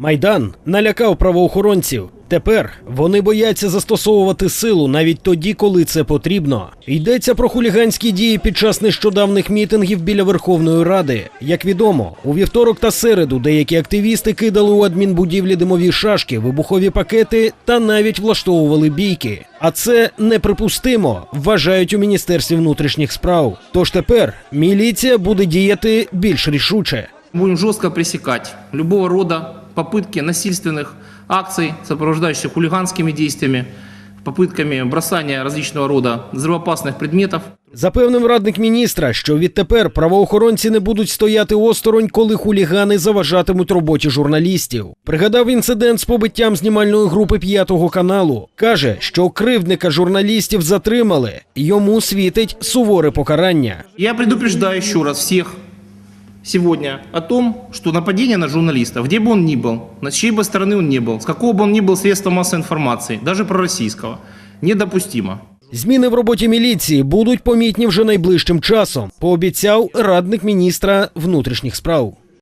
Майдан налякав правоохоронців. Тепер вони бояться застосовувати силу навіть тоді, коли це потрібно. Йдеться про хуліганські дії під час нещодавних мітингів біля Верховної Ради. Як відомо, у вівторок та середу деякі активісти кидали у адмінбудівлі димові шашки, вибухові пакети та навіть влаштовували бійки. А це неприпустимо, вважають у міністерстві внутрішніх справ. Тож тепер міліція буде діяти більш рішуче. Будем жестко пресекать любого рода попытки насильственных акций, сопровождающих хулиганскими действиями, попытками бросания различного рода взрывоопасных предметов. Запевнив радник міністра, що відтепер правоохоронці не будуть стояти осторонь, коли хулігани заважатимуть роботі журналістів. Пригадав інцидент з побиттям знімальної групи п'ятого каналу. каже, що кривдника журналістів затримали. Йому світить суворе покарання. Я предупреждаю еще раз всех сегодня о том, что нападение на журналиста, где бы он ни был, на чьей бы стороны он ни был, с какого бы он ни был средства массовой информации, даже пророссийского, недопустимо. Зміни в роботі міліції будуть помітні вже найближчим часом, пообіцяв радник міністра внутрішніх справ.